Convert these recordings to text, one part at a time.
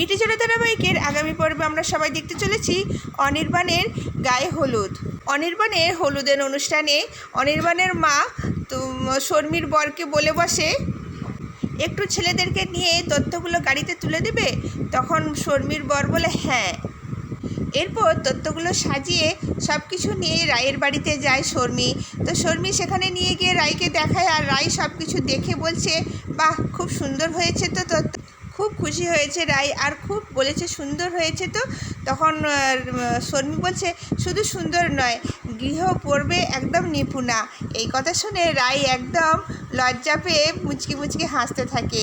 মিটি চলে ধারাবাহিকের আগামী পর্বে আমরা সবাই দেখতে চলেছি অনির্বাণের গায়ে হলুদ। অনির্বাণের হলুদের অনুষ্ঠানে অনির্বাণের মা তো শর্মির বরকে বলে বসে, একটু ছেলেদেরকে নিয়ে তথ্যগুলো গাড়িতে তুলে দেবে? তখন শর্মির বর বলে হ্যাঁ। এরপর তত্ত্বগুলো সাজিয়ে সব কিছু নিয়ে রায়ের বাড়িতে যায় শর্মি। তো শর্মি সেখানে নিয়ে গিয়ে রায়কে দেখায় আর রায় সব কিছু দেখে বলছে, বাহ, খুব সুন্দর হয়েছে তো তত্ত্ব খুব খুশি হয়েছে রাই আর খুব বলেছে সুন্দর হয়েছে তো। তখন শর্মি বলছে, শুধু সুন্দর নয়, গৃহ পড়বে একদম নিপুণা। এই কথা শুনে রাই একদম লজ্জা পেয়ে মুচকি মুচকি হাসতে থাকে।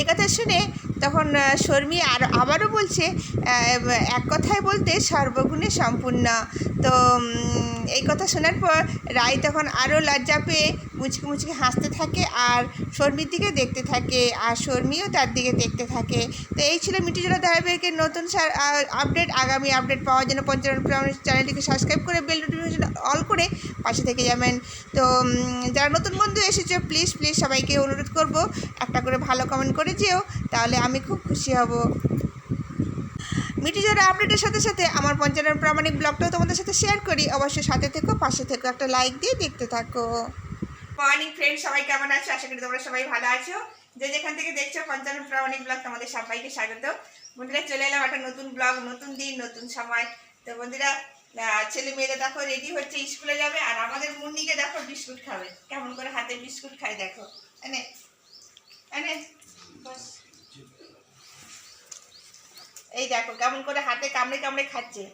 এ কথা শুনে তখন শর্মি আর আবারও বলছে এক কথায় বলতে সর্বগুণে সম্পূর্ণ। তো এই কথা শোনার পর রায় তখন আরও লজ্জা পেয়ে মুচকি মুচকি হাসতে থাকে আর শর্মির দিকে দেখতে থাকে আর শর্মিও তার দিকে দেখতে থাকে। তো এই ছিল মিটিজোড়া ধারাবাহিকের নতুন আপডেট আগামী আপডেট পাওয়ার জন্য পঞ্চান্ন চ্যানেলটিকে সাবস্ক্রাইব করে বেল নোটিফিকেশন অল করে পাশে থেকে যাবেন। তো যারা নতুন বন্ধু এসেছে প্লিজ প্লিজ সবাইকে অনুরোধ করব একটা করে ভালো কমেন্ট করে যেও, তাহলে আমি খুব খুশি হব। মিটিজোড়া আপডেটের সাথে সাথে আমার পঞ্চান্ন প্রামাণিক ব্লগটাও তোমাদের সাথে শেয়ার করি। অবশ্যই সাথে থেকো, পাশে থেকো, একটা লাইক দিয়ে দেখতে থাকো। মর্নিং ফ্রেন্ড সবাই কেমন আছো? আশা করি তোমরা সবাই ভালো আছো। যে যেখান থেকে দেখছ, পঞ্চান্ন প্রামাণিক ব্লগ তোমাদের সবাইকে স্বাগত। বন্ধুরা, চলে এলাম একটা নতুন ব্লগ, নতুন দিন, নতুন সময়। তো বন্ধুরা ছেলে মেয়েরা দেখো রেডি হচ্ছে, স্কুলে যাবে, আর আমাদের মুন্নিকে দেখো, বিস্কুট খাবে। কেমন করে হাতে বিস্কুট খায় দেখো। এনে এনে এই দেখো, কেমন করে হাতে কামড়ে কামড়ে খাচ্ছে।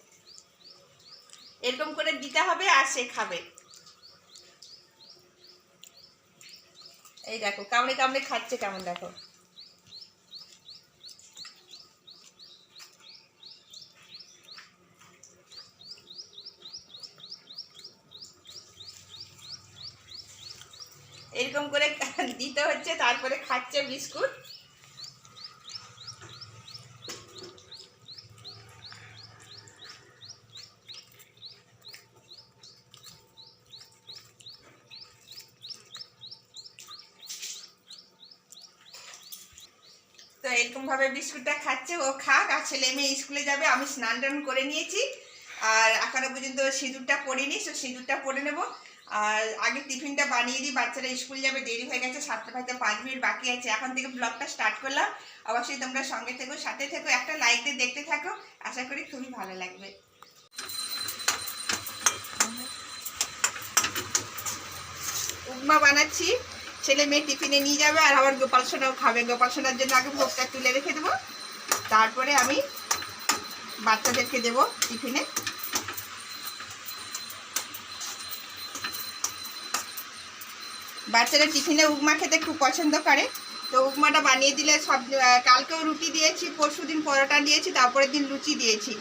এরকম করে দিতে হবে আর সে খাবে। এই দেখো কামড়ে কামড়ে খাচ্ছে কেমন দেখো? এরকম করে দিতে হচ্ছে তারপরে খাচ্ছে বিস্কুট। তো এরকমভাবে বিস্কুটটা খাচ্ছে, ও খাক, আর ছেলে মেয়ে স্কুলে যাবে, আমি স্নান টান করে নিয়েছি। আর এখনও পর্যন্ত সিঁদুরটা পরিনি সো সিঁদুরটা পরে নেব। আর আগে টিফিনটা বানিয়ে দিই, বাচ্চারা স্কুল যাবে, দেরি হয়ে গেছে, সাতটা পাঁচটা পাঁচ মিনিট বাকি আছে। এখন থেকে ব্লগটা স্টার্ট করলাম। অবশ্যই তোমরা সঙ্গে থেকো, সাথে থেকো, একটা লাইক দিয়ে দেখতে থাকো। আশা করি খুবই ভালো লাগবে। উপমা বানাচ্ছি। ছেলে মেয়ে টিফিনে নিয়ে যাবে আর আমার গোপাল সোনাও খাবে। গোপাল সোনার জন্য আগে ভোগটা তুলে রেখে দেবো। তারপরে আমি বাচ্চাদেরকে দেবো টিফিনে। বাচ্চারা টিফিনে উপমা খেতে খুব পছন্দ করে। তো উপমাটা বানিয়ে দিলে সব কালকেও রুটি দিয়েছি, পরশু দিন পরোটা দিয়েছি, তারপরের দিন লুচি দিয়েছি।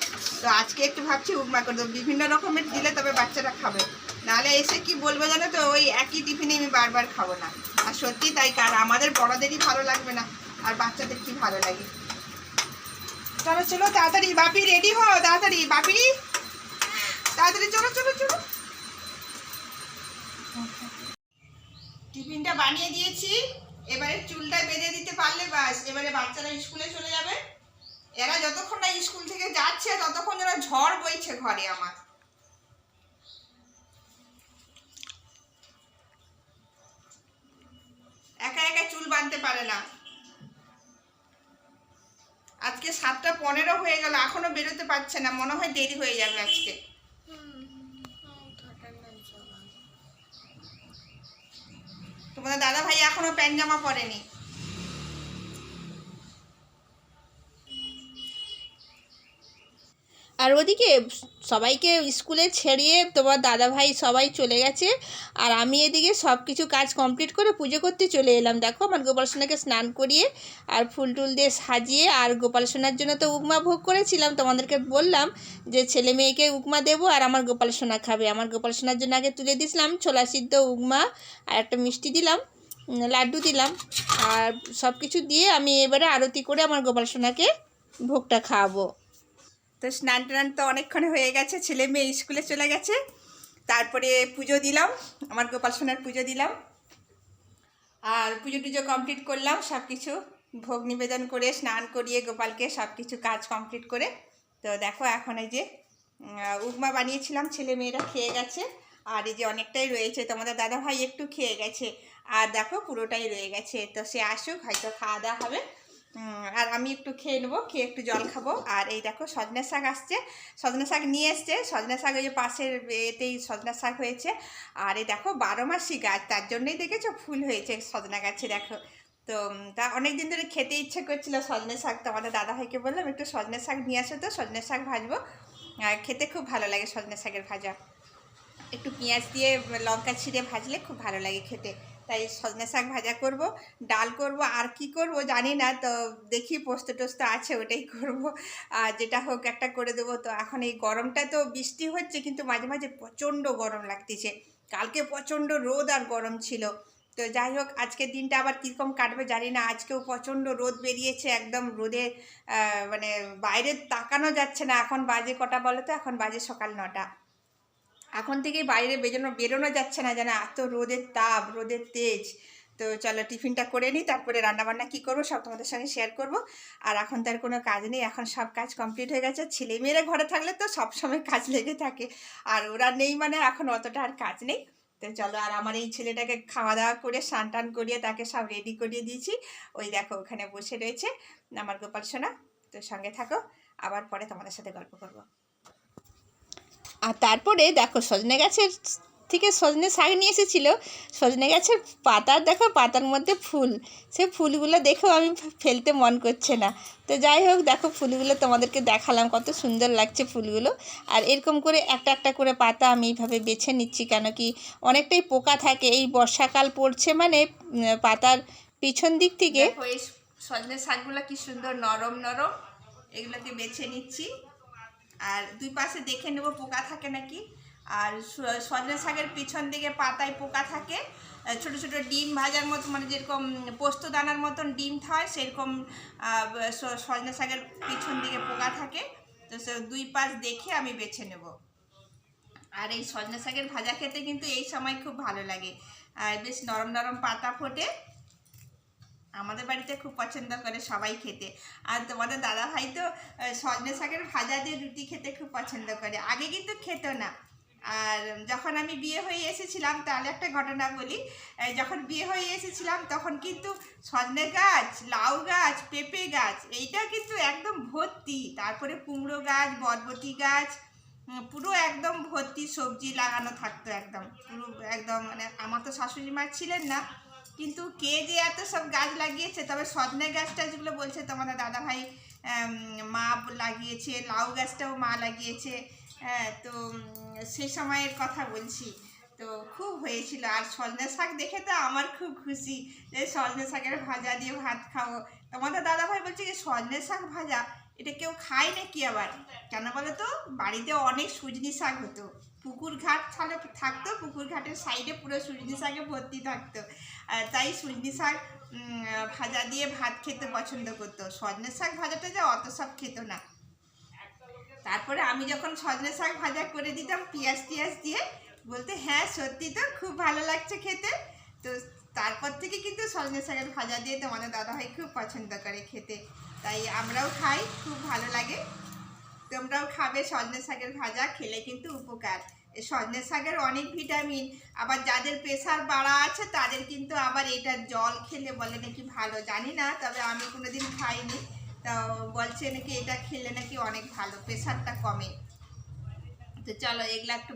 তো আজকে একটু ভাবছি উপমা করে দেবো। বিভিন্ন রকমের দিলে তবে বাচ্চারা খাবে। নাহলে এসে কি বলবে জানো তো? ওই একই টিফিনে আমি বারবার খাব না। আর সত্যি তাই কার আমাদের বড়দেরই ভালো লাগবে না, আর বাচ্চাদের কি ভালো লাগে? চলো চলো, তাড়াতাড়ি, বাপি রেডি হও, তাড়াতাড়ি, বাপি? তাড়াতাড়ি, চলো চলো চলো। টিফিনটা বানিয়ে দিয়েছি। এবারে চুলটা বেঁধে দিতে পারলে বাস। এবারে বাচ্চারা স্কুলে চলে যাবে। এরা যতক্ষণ না স্কুল থেকে যাচ্ছে, ততক্ষণ যেন ঝড় বইছে ঘরে আমার। বাঁধতে পারে না। আজকে সাতটা পনেরো হয়ে গেল, এখনও বেরোতে পারছে না, মনে হয় দেরি হয়ে যাবে আজকে। তোমাদের দাদা ভাই এখনও প্যান্ট জামা পরেনি। আর ওদিকে সবাইকে স্কুলে ছেড়িয়ে তোমার দাদাভাই সবাই চলে গেছে। আর আমি এদিকে সব কিছু কাজ কমপ্লিট করে পুজো করতে চলে এলাম। দেখো আমার গোপাল সোনাকে স্নান করিয়ে আর ফুল টুল দিয়ে সাজিয়ে আর গোপাল সোনার জন্য তো উপমা ভোগ করেছিলাম। তোমাদেরকে বললাম যে ছেলে মেয়েকে উপমা দেবো আর আমার গোপাল সোনা খাবে। আমার গোপাল সোনার জন্য আগে তুলে দিয়েছিলাম ছোলা সিদ্ধ উপমা আর একটা মিষ্টি দিলাম লাড্ডু দিলাম। আর সব কিছু দিয়ে আমি এবারে আরতি করে আমার গোপাল সোনাকে ভোগটা খাওয়াবো। তো স্নান টান তো অনেকক্ষণ হয়ে গেছে, ছেলে মেয়ে স্কুলে চলে গেছে। তারপরে পুজো দিলাম, আমার গোপাল সোনার পুজো দিলাম। আর পুজো টুজো কমপ্লিট করলাম সব কিছু ভোগ নিবেদন করে, স্নান করিয়ে গোপালকে সব কিছু কাজ কমপ্লিট করে। তো দেখো এখন এই যে উপমা বানিয়েছিলাম, ছেলে মেয়েরা খেয়ে গেছে। আর এই যে অনেকটাই রয়েছে, তোমাদের দাদা ভাই একটু খেয়ে গেছে। আর দেখো পুরোটাই রয়ে গেছে, তো সে আসুক, হয়তো খাওয়া দাওয়া হবে। আর আমি একটু খেয়ে নেব খেয়ে একটু জল খাব। আর এই দেখো সজনে শাক আসছে। সজনে শাক নিয়ে এসছে। সজনে শাক ওই যে পাশের এতেই সজনা শাক হয়েছে। আর এই দেখো বারো মাসি গাছ তার জন্যই দেখেছ ফুল হয়েছে সজনা গাছে দেখো। তো তা অনেক দিন ধরে খেতে ইচ্ছে করছিল সজনে শাক। তো আমাদের দাদা ভাইকে বললাম একটু সজনে শাক নিয়ে আসো তো সজনে শাক ভাজবো। আর খেতে খুব ভালো লাগে সজনে শাকের ভাজা। একটু পেঁয়াজ দিয়ে লঙ্কা ছিঁড়ে ভাজলে খুব ভালো লাগে খেতে। তাই সজনে শাক ভাজা করব, ডাল করব, আর কি করব জানি না, তো দেখি পোস্ত টোস্ত আছে ওটাই করব। আর যেটা হোক একটা করে দেবো, তো এখন এই গরমটা তো বৃষ্টি হচ্ছে, কিন্তু মাঝে মাঝে প্রচণ্ড গরম লাগতেছে। কালকে প্রচণ্ড রোদ আর গরম ছিল। তো যাই হোক, আজকের দিনটা আবার কীরকম কাটবে জানি না, আজকেও প্রচণ্ড রোদ বেরিয়েছে, একদম রোদে মানে বাইরে তাকানো যাচ্ছে না, এখন বাজে কটা বলো তো, এখন বাজে সকাল নটা। এখন থেকেই বাইরে বেরোনো বেরোনো যাচ্ছে না যেন এত রোদের তাপ, রোদের তেজ। তো চলো টিফিনটা করে নিই, তারপরে রান্নাবান্না কী করব সব তোমাদের সঙ্গে শেয়ার করব। আর এখন তার কোনো কাজ নেই, এখন সব কাজ কমপ্লিট হয়ে গেছে। ছেলে মেয়েরা ঘরে থাকলে তো সব সময় কাজ লেগে থাকে। আর ওরা নেই মানে এখন অতটা আর কাজ নেই। তো চলো আর আমার এই ছেলেটাকে খাওয়া দাওয়া করে, স্নান টান করিয়ে তাকে সব রেডি করিয়ে দিয়েছি। ওই দেখো ওখানে বসে রয়েছে আমার গোপাল সোনা। তো সঙ্গে থাকো, আবার পরে তোমাদের সাথে গল্প করব। আর তারপরে দেখো সজনে গাছের থেকে সজনে শাক নিয়ে এসেছিল। সজনে গাছের পাতার দেখো পাতার মধ্যে ফুল। সে ফুলগুলো দেখেও আমি ফেলতে মন করছে না। তো যাই হোক, দেখো ফুলগুলো তোমাদেরকে দেখালাম, কত সুন্দর লাগছে ফুলগুলো। আর এরকম করে একটা একটা করে পাতা আমি এইভাবে বেছে নিচ্ছি কেন কি, অনেকটাই পোকা থাকে। এই বর্ষাকাল পড়ছে মানে পাতার পিছন দিক থেকে সজনে শাকগুলো কি সুন্দর নরম নরম। এগুলোকে বেছে নিচ্ছি। আর দুই পাশে দেখে নেব পোকা থাকে নাকি। আর সজনে শাকের পিছন দিকে পাতায় পোকা থাকে। ছোট ছোট ডিম ভাজার মতো মানে যেরকম পোস্ত দানার মতন ডিম হয়, সেরকম সজনে শাকের পিছন দিকে পোকা থাকে। তো সে, দুই পাশ দেখে আমি বেছে নেব। আর এই সজনে শাকের ভাজা খেতে কিন্তু এই সময় খুব ভালো লাগে। আর বেশ নরম নরম পাতা ফোটে। আমাদের বাড়িতে খুব পছন্দ করে সবাই খেতে। আর তোমাদের দাদা ভাই তো সজনে শাকের ভাজা দিয়ে রুটি খেতে খুব পছন্দ করে। আগে কিন্তু খেত না। আর যখন আমি বিয়ে হয়ে এসেছিলাম, তাহলে একটা ঘটনা বলি। যখন বিয়ে হয়ে এসেছিলাম, তখন কিন্তু সজনে গাছ, লাউ গাছ, পেঁপে গাছ, এইটা কিন্তু একদম ভর্তি। তারপরে কুমড়ো গাছ, বরবটি গাছ পুরো একদম ভর্তি সবজি লাগানো থাকতো একদম। পুরো একদম মানে আমার তো শাশুড়ি মা ছিলেন না। কিন্তু কে যে এত সব গাছ লাগিয়েছে? তবে সজনে গাছটা যেগুলো বলছে, তোমাদের দাদা ভাই মা লাগিয়েছে, লাউ গাছটাও মা লাগিয়েছে। হ্যাঁ তো সে সময়ের কথা বলছি। তো খুব হয়েছিল। আর সজনে শাক দেখে তো আমার খুব খুশি যে সজনে শাকের ভাজা দিয়ে ভাত খাব। তোমাদের দাদা ভাই বলছে যে সজনে শাক ভাজা? এটা কেউ খায় নাকি আবার? কেন বলো তো বাড়িতে অনেক সুজনি শাক হতো। পুকুর ঘাট তাহলে থাকতো, পুকুর ঘাটের সাইডে পুরো সুজনি শাকে ভর্তি থাকতো। তাই সুজনি শাক ভাজা দিয়ে ভাত খেতে পছন্দ করতো। সজনে শাক ভাজাটা যে অত সব খেত না। তারপরে আমি যখন সজনে শাক ভাজা করে দিতাম, পেঁয়াজ টিয়াজ দিয়ে, বলতে হ্যাঁ সত্যি তো, খুব ভালো লাগছে খেতে। তো তারপর থেকে কিন্তু সজনে শাকের ভাজা দিয়ে তোমাদের দাদাভাই খুব পছন্দ করে খেতে। তাই আমরাও খাই, খুব ভালো লাগে। তোমরাও খাবে সজনে শাকের ভাজা, খেলে কিন্তু উপকার। সজনে শাকের অনেক ভিটামিন, আবার যাদের প্রেশার বাড়া আছে, তাদের কিন্তু আবার এটা জল খেলে বলে নাকি ভালো। জানি না, তবে আমি কোনোদিন খাইনি। তো বলছে নাকি এটা খেলে নাকি অনেক ভালো প্রেশারটা কমে। তো চলো এগুলো একটু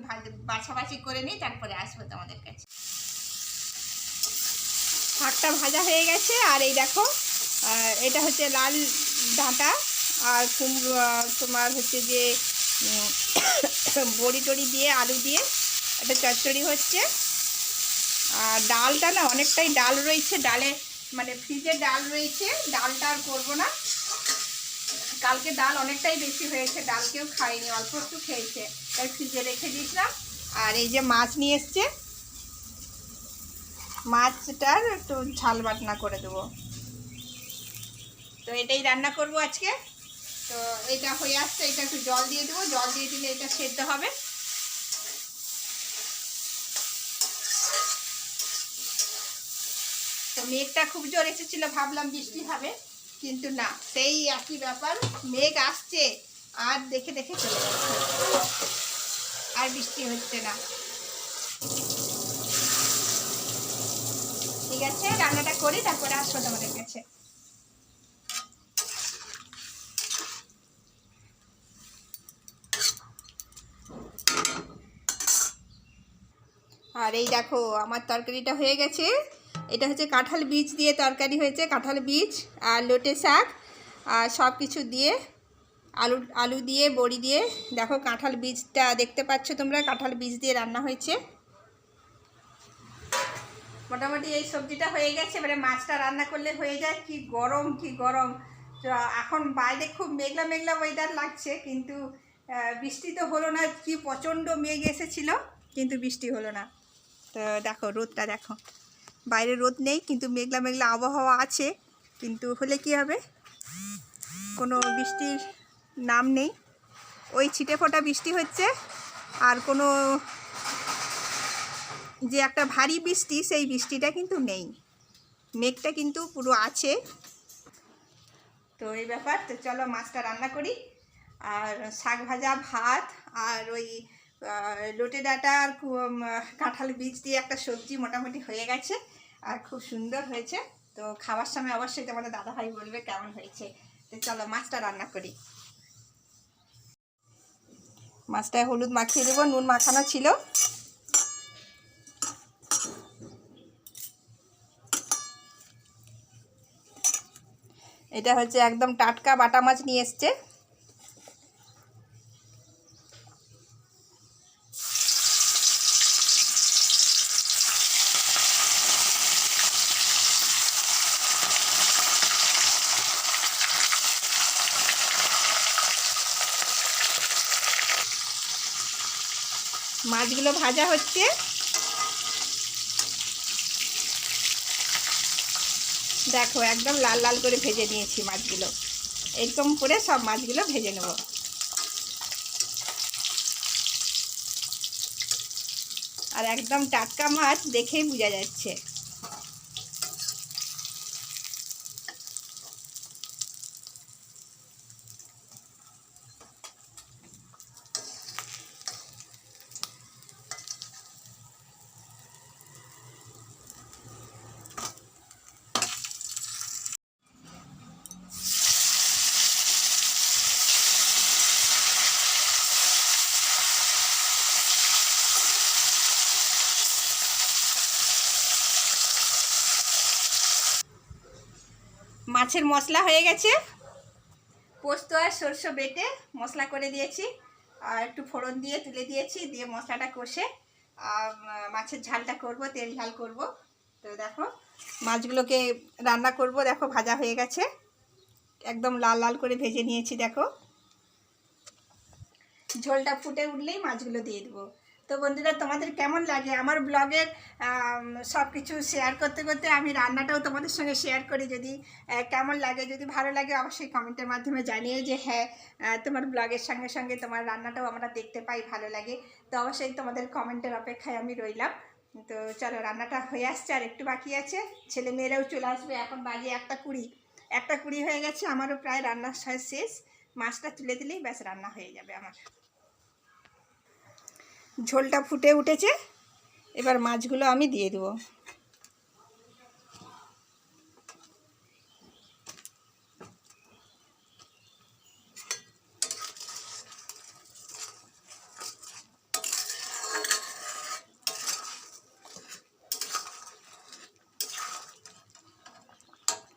বাছাবাছি করে নিই, তারপরে আসব তোমাদের কাছে। শাকটা ভাজা হয়ে গেছে, আর এই দেখো এটা হচ্ছে লাল ডাঁটা আর কুমড়ো তোমার হচ্ছে যে বড়ি টড়ি দিয়ে, আলু দিয়ে একটা চচ্চড়ি হচ্ছে। আর ডালটা না অনেকটাই ডাল রয়েছে, ডালে মানে ফ্রিজে ডাল রয়েছে, ডালটা আর করব না। কালকে ডাল অনেকটাই বেশি হয়েছে ডাল কেউ খায়নি অল্প একটু খেয়েছে, তাই ফ্রিজে রেখে দিয়েছিলাম। আর এই যে মাছ নিয়ে এসছে, মাছটার একটু ঝাল বাটনা করে দেবো। তো এটাই রান্না করব আজকে। তো এটা হয়ে আসছে, এটা একটু জল দিয়ে দেবো। জল দিয়ে দিলে এটা সেদ্ধ হবে। তো মেঘটা খুব জোর এসেছিল, ভাবলাম বৃষ্টি হবে, কিন্তু না, সেই একই ব্যাপার। মেঘ আসছে, আর দেখে দেখে চলে আর বৃষ্টি হচ্ছে না। ঠিক আছে, রান্নাটা করি তারপরে আসব তোমাদের কাছে। আর এই দেখো, আমার তরকারিটা হয়ে গেছে। এটা হচ্ছে কাঁঠাল বীজ দিয়ে তরকারি হয়েছে, কাঁঠাল বীজ আর লোটে শাক। আর সব কিছু দিয়ে আলু আলু দিয়ে, বড়ি দিয়ে। দেখো কাঁঠাল বীজটা দেখতে পাচ্ছ তোমরা, কাঁঠাল বীজ দিয়ে রান্না হয়েছে। মোটামুটি এই সবজিটা হয়ে গেছে, এবারে মাছটা রান্না করলে হয়ে যায়। কি গরম কি গরম। এখন বাইরে খুব মেঘলা মেঘলা ওয়েদার লাগছে, কিন্তু বৃষ্টি তো হলো না, কি প্রচণ্ড মেঘ এসেছিল, কিন্তু বৃষ্টি হলো না। তো দেখো, রোদটা দেখো। বাইরে রোদ নেই, কিন্তু মেঘলা মেঘলা আবহাওয়া আছে। কিন্তু হলে কি হবে? কোনো বৃষ্টির নাম নেই। ওই ছিটে ফোটা বৃষ্টি হচ্ছে, আর কোনো যে একটা ভারী বৃষ্টি, সেই বৃষ্টিটা কিন্তু নেই। মেঘটা কিন্তু পুরো আছে। তো এই ব্যাপার, তো চলো মাছটা রান্না করি। আর শাক ভাজা, ভাত, আর ওই লোটে ডাঁটা আর কাঁঠাল বীজ দিয়ে একটা সবজি মোটামুটি হয়ে গেছে আর খুব সুন্দর হয়েছে। তো খাওয়ার সময় অবশ্যই তোমাদের দাদাভাই বলবে কেমন হয়েছে। তো চলো, মাছটা রান্না করি। মাছটায় হলুদ মাখিয়ে দেবো, নুন মাখানো ছিল। এটা হচ্ছে একদম টাটকা বাটা মাছ নিয়ে এসছে। মাছগুলো ভাজা হচ্ছে। দেখো, একদম লাল লাল করে ভেজে নিয়েছি মাছগুলো। এরকম করে সব মাছগুলো ভেজে নেব। আর একদম টাটকা মাছ দেখেই বোঝা যাচ্ছে। মাছের মশলা হয়ে গেছে। পোস্ত আর সরষে বেটে মশলা করে দিয়েছি। আর একটু ফোড়ন দিয়ে তুলে দিয়েছি, দিয়ে মশলাটা কষে। মাছের ঝালটা করব, তেল ঝাল করব। তো দেখো, মাছগুলোকে রান্না করব। দেখো, ভাজা হয়ে গেছে। একদম লাল লাল করে ভেজে নিয়েছি, দেখো। ঝোলটা ফুটে উঠলেই মাছগুলো দিয়ে দেবো। তো বন্ধুরা, তোমাদের কেমন লাগে? আমার ব্লগের সব কিছু শেয়ার করতে করতে আমি রান্নাটাও তোমাদের সঙ্গে শেয়ার করি যদি কেমন লাগে? যদি ভালো লাগে, অবশ্যই কমেন্টের মাধ্যমে জানিয়ে যে হ্যাঁ তোমার ব্লগের সঙ্গে সঙ্গে তোমার রান্নাটাও আমরা দেখতে পাই, ভালো লাগে। তো অবশ্যই তোমাদের কমেন্টের অপেক্ষায় আমি রইলাম। তো চলো, রান্নাটা হয়ে আসছে আর একটু বাকি আছে। ছেলে মেয়েরাও চলে আসবে, এখন বাজে একটা কুড়ি। একটা কুড়ি হয়ে গেছে, আমারও প্রায় রান্নার শেষ শেষ। মাছটা তুলে দিলেই ব্যাস রান্না হয়ে যাবে আমার। ঝোলটা ফুটে উঠেছে। এবার মাছগুলো আমি দিয়ে দেবো।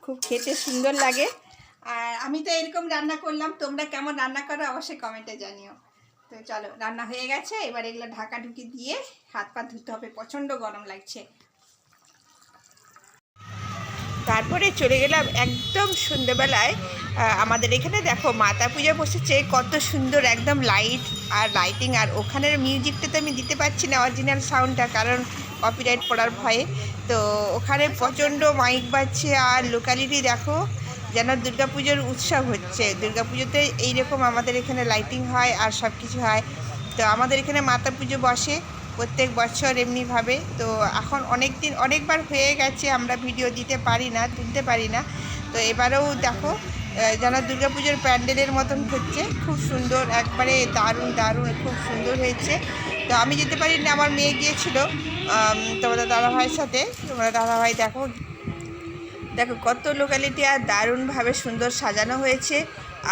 খুব খেতে সুন্দর লাগে। আর আমি তো এরকম রান্না করলাম, তোমরা কেমন রান্না করো অবশ্যই কমেন্টে জানিও। তো চলো, রান্না হয়ে গেছে। এবার এগুলো ঢাকা ঢুকি দিয়ে হাত পা ধুতে হবে, প্রচণ্ড গরম লাগছে। তারপরে চলে গেলাম একদম সন্ধ্যেবেলায় আমাদের এখানে দেখো মাতা পূজা বসেছে, কত সুন্দর একদম লাইট আর লাইটিং আর ওখানের মিউজিকটা তো আমি দিতে পারছি না অরিজিনাল সাউন্ডটা কারণ কপিরাইট পড়ার ভয়ে। তো ওখানে প্রচণ্ড মাইক বাজছে, আর লোকালিটি দেখো যেন দুর্গাপুজোর উৎসব হচ্ছে। দুর্গাপুজোতে এইরকম আমাদের এখানে লাইটিং হয় আর সব কিছু হয়। তো আমাদের এখানে মাতা পুজো বসে প্রত্যেক বছর এমনিভাবে। তো এখন অনেক দিন অনেকবার হয়ে গেছে, আমরা ভিডিও দিতে পারি না, তুলতে পারি না। তো এবারেও দেখো যেন দুর্গাপুজোর প্যান্ডেলের মতন হচ্ছে। খুব সুন্দর, একবারে দারুণ দারুণ, খুব সুন্দর হয়েছে। তো আমি যেতে পারি না আমার মেয়ে গিয়েছিল তোমাদের দাদাভাইয়ের সাথে। তোমরা দাদাভাই দেখো দেখো, কত লোকালিটি আর দারুণভাবে সুন্দর সাজানো হয়েছে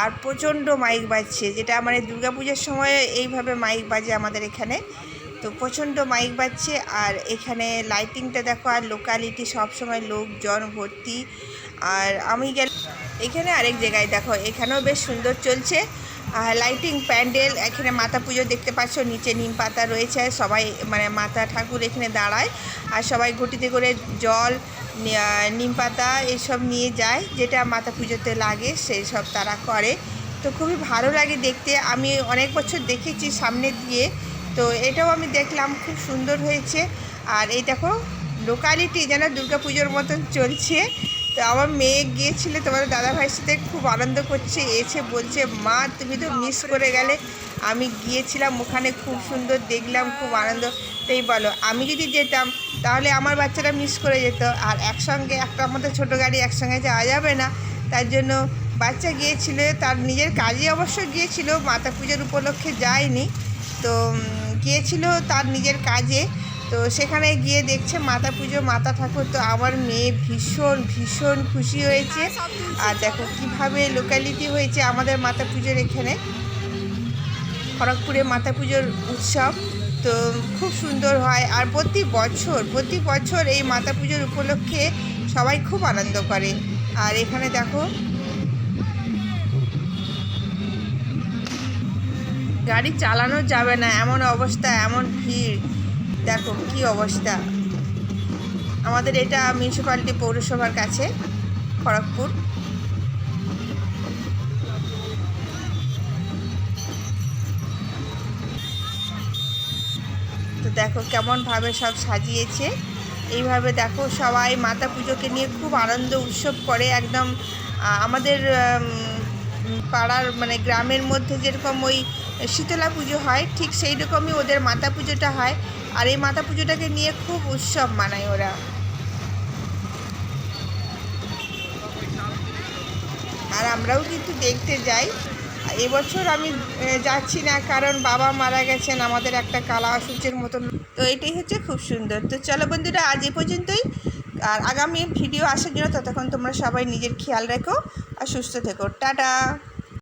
আর প্রচণ্ড মাইক বাজছে, যেটা মানে দুর্গাপুজোর সময় এইভাবে মাইক বাজে আমাদের এখানে। তো প্রচণ্ড মাইক বাজছে আর এখানে লাইটিংটা দেখো, আর লোকালিটি সবসময় লোকজন, ভর্তি। আর আমি গেলে এখানে আরেক জায়গায় দেখো, এখানেও বেশ সুন্দর চলছে। লাইটিং প্যান্ডেল এখানে মাতা পুজো দেখতে পাচ্ছ, নিচে নিম পাতা রয়েছে, সবাই মানে মাতা ঠাকুর এখানে দাঁড়ায়। আর সবাই ঘটিতে করে জল নিম পাতা এসব নিয়ে যায়, যেটা মাতা পুজোতে লাগে, সেই সব তারা করে। তো খুবই ভালো লাগে দেখতে। আমি অনেক বছর দেখেছি সামনে দিয়ে, তো এটাও আমি দেখলাম, খুব সুন্দর হয়েছে। আর এই দেখো লোকালিটি যেন দুর্গাপুজোর মতন চলছে। তো আমার মেয়ে গিয়েছিল তোমার দাদা ভাইয়ের সাথে খুব আনন্দ করছে, এসে বলছে, মা, তুমি তো মিস করে গেলে। আমি গিয়েছিলাম ওখানে, খুব সুন্দর দেখলাম, খুব আনন্দ। তাই বলো, আমি যদি যেতাম, তাহলে আমার বাচ্চাটা মিস করে যেত। আর একসঙ্গে, একটা আমাদের ছোটো গাড়ি একসঙ্গে যাওয়া যাবে না। তার জন্য বাচ্চা গিয়েছিল, তার নিজের কাজে অবশ্য গিয়েছিল, মাতা পুজোর উপলক্ষে যায়নি। তো গিয়েছিল তার নিজের কাজে। তো সেখানে গিয়ে দেখছে মাতা পুজো মাতা ঠাকুর। তো আমার মেয়ে ভীষণ ভীষণ খুশি হয়েছে। আর দেখো কীভাবে লোকালিটি হয়েছে আমাদের মাতা পুজোর এখানে। খড়গপুরে মাতা পুজোর উৎসব। তো খুব সুন্দর হয়। আর প্রতি বছর প্রতি বছর এই মাতা পুজোর উপলক্ষে সবাই খুব আনন্দ করে। আর এখানে দেখো গাড়ি চালানো যাবে না। এমন অবস্থা এমন ভিড়। দেখো কি অবস্থা। আমাদের এটা মিউনিসিপ্যালিটি পৌরসভার কাছে, খড়গপুর। তো দেখো কেমনভাবে সব সাজিয়েছে। এইভাবে দেখো সবাই মাতা পুজোকে নিয়ে খুব আনন্দ উৎসব করে একদম আমাদের পাড়ার মানে গ্রামের মধ্যে যেরকম ওই শীতলা পুজো হয়, ঠিক সেই রকমই ওদের মাতা পুজোটা হয়। আর এই মাতা পুজোটাকে নিয়ে খুব উৎসব মানায় ওরা। আর আমরাও কিন্তু দেখতে যাই। এবছর আমি যাচ্ছি না, কারণ বাবা মারা গেছেন, আমাদের একটা কালা অসুচের মতন। তো এটাই হচ্ছে খুব সুন্দর। তো চলো বন্ধুরা, আজ এ পর্যন্তই। আর আগামী ভিডিও আসার জন্য ততক্ষণ তোমরা সবাই নিজের খেয়াল রেখো আর সুস্থ থেকো। টাটা!